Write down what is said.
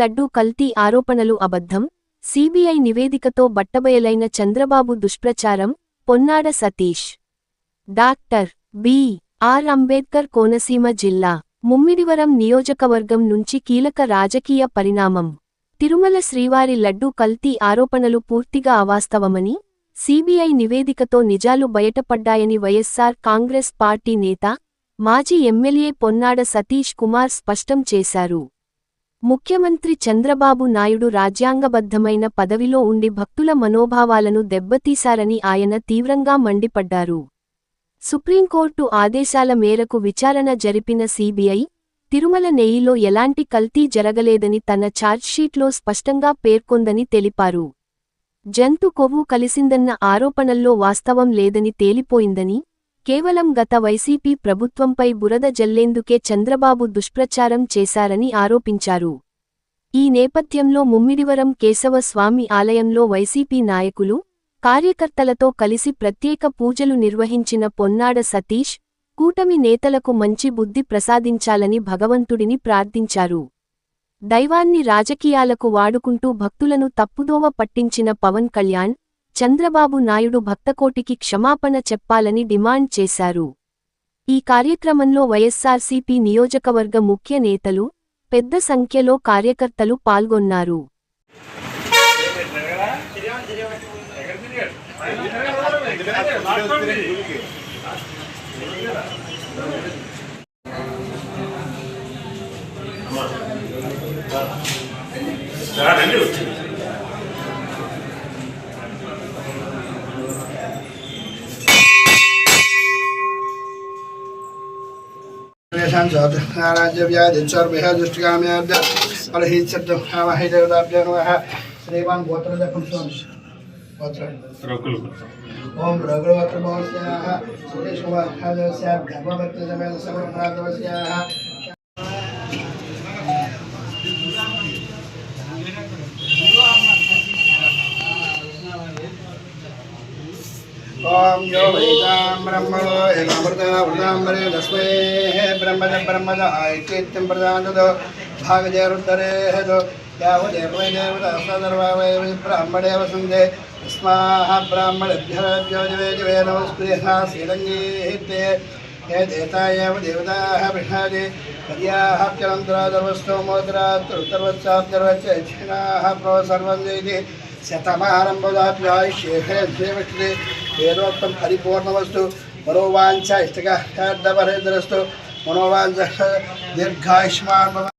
లడ్డూ కల్తీ ఆరోపణలు అబద్ధం సీబీఐ నివేదికతో బట్టబయలైన చంద్రబాబు దుష్ప్రచారం Ponnada Satish. Doctor B. R. Ambedkar Konaseema జిల్లా ముమ్మిడివరం నియోజకవర్గం నుంచి కీలక రాజకీయ పరిణామం. తిరుమల శ్రీవారి లడ్డూ కల్తీ ఆరోపణలు పూర్తిగా అవాస్తవమని సీబీఐ నివేదికతో నిజాలు బయటపడ్డాయని వైఎస్సార్ కాంగ్రెస్ పార్టీ నేత మాజీ ఎమ్మెల్యే పొన్నాడ సతీష్ కుమార్ స్పష్టం చేశారు. ముఖ్యమంత్రి చంద్రబాబు నాయుడు రాజ్యాంగబద్ధమైన పదవిలో ఉండి భక్తుల మనోభావాలను దెబ్బతీశారని ఆయన తీవ్రంగా మండిపడ్డారు. సుప్రీంకోర్టు ఆదేశాల మేరకు విచారణ జరిపిన సీబీఐ తిరుమల నెయ్యిలో ఎలాంటి కల్తీ జరగలేదని తన ఛార్జ్షీట్లో స్పష్టంగా పేర్కొందని తెలిపారు. జంతు కొవ్వు కలిసిందన్న ఆరోపణల్లో వాస్తవం లేదని తేలిపోయిందని కేవలం గత వైసీపీ ప్రభుత్వంపై బురద జల్లేందుకే చంద్రబాబు దుష్ప్రచారం చేశారని ఆరోపించారు. ఈ నేపథ్యంలో ముమ్మిడివరం కేశవ స్వామి ఆలయంలో వైసీపీ నాయకులు కార్యకర్తలతో కలిసి ప్రత్యేక పూజలు నిర్వహించిన పొన్నాడ సతీష్ కూటమి నేతలకు మంచి బుద్ధి ప్రసాదించాలని భగవంతుడిని ప్రార్థించారు. దైవాన్ని రాజకీయాలకు వాడుకుంటూ భక్తులను తప్పుదోవ పట్టించిన పవన్ కళ్యాణ్ చంద్రబాబు నాయుడు భక్తకోటికి క్షమాపణ చెప్పాలని డిమాండ్ చేశారు. ఈ కార్యక్రమంలో వైఎస్సార్సీపీ నియోజకవర్గ ముఖ్య నేతలు పెద్ద సంఖ్యలో కార్యకర్తలు పాల్గొన్నారు. రండి. तेषां सौदृहाराज्यव्याधिस्वर्भिः दुष्टकाम्याभ्य कलहि शब्दमहामहि देवताभ्य नमः श्रीमान् गोत्रजपं स्वामि गोत्र ॐ रघुवत्रभवस्याः सुरेशभवस्याः धर्मवत्तजमेदसमर्भागवस्याः ॐ यो वैतां ब्रह्मणो एकामृतामृताम्बरे तस्मै ब्रह्मज ब्रह्मजाय कीर्तिं प्रदानदो भागजरुद्धरेः दो यावदेवैदेवतासदर्वावैब्राह्मणेव सन्धे तस्माः ब्राह्मणेभ्यभ्योजवेजवे नमस्पृहा श्रीरङ्गीते एता एव देवताः पृष्णादि हर्याः चरन्तरादर्वस्तोमोदरात्तर्वच्चाब्दर्वच्च दक्षिणाः प्रो सर्वन्ति शतमारम्भदाप्यायुष्येः देवश्री శ్రీవిష్ణుదే వేదోక్తం పరిపూర్ణవస్తు మనోవాంఛ ఇష్టకార్థపరేంద్రస్తు మనోవాంఛ దీర్ఘాయుష్మాన్